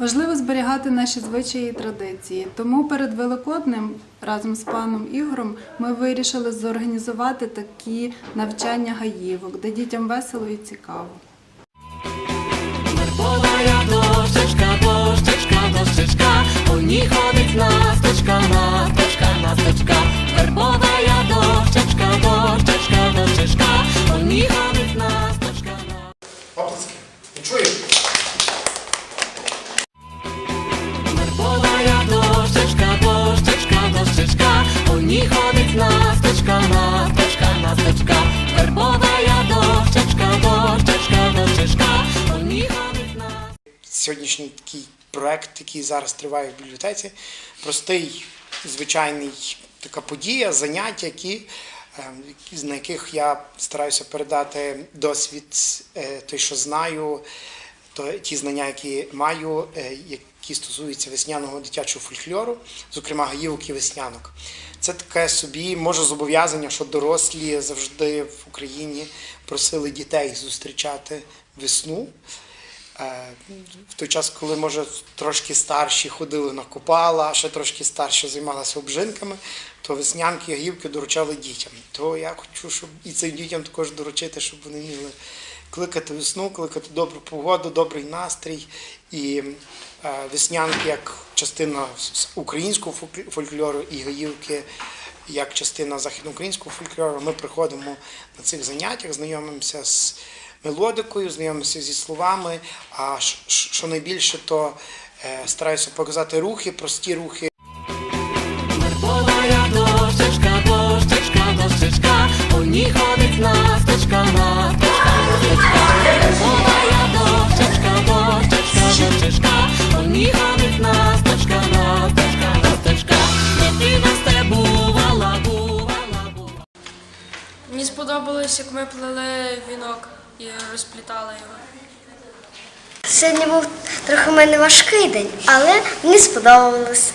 Важливо зберігати наші звичаї і традиції. Тому перед Великоднем разом з паном Ігорем ми вирішили зорганізувати такі навчання гаївок, де дітям весело і цікаво. Вербовая дощечка, дощечка, дощечка, по ній ходить насточка, насточка, насточка. Вербовая дощечка, дощечка, дощечка, по ній ходить насточка. Оплески. Не чую. Сьогоднішній такий проект, який зараз триває в бібліотеці, простий, звичайний така подія, заняття, які, е, на яких я стараюся передати досвід, е, той, що знаю, то ті знання, які маю, е, які стосуються весняного дитячого фольклору, зокрема гаївок і веснянок. Це таке собі може зобов'язання, що дорослі завжди в Україні просили дітей зустрічати весну. Е, В той час, коли, може, трошки старші ходили на копала, а ще трошки старші займалися обжинками, то веснянки і гівки доручали дітям. То я хочу, щоб і цим дітям також доручити, щоб вони вміли кликати весну, кликати добру погоду, добрий настрій. І е, веснянки як частина українського фольк- фольклору і гаївки як частина західноукраїнського фольклору. Ми приходимо на цих заняттях, знайомимося з мелодикою, знайомимося зі словами. А що найбільше, то е, стараюся показати рухи, прості рухи, дощечка, дощечка, дощечка, по ній ходить насточка, насточка, насточка. Вербовая дощечка, дощечка, дощечка, по ній ходить насточка, насточка, насточка. Дитина сте бувала, бувала, бувала. Мені сподобалось, як ми плели вінок і розплітала його. Сьогодні був трохи в мене важкий день, але мені сподобалось.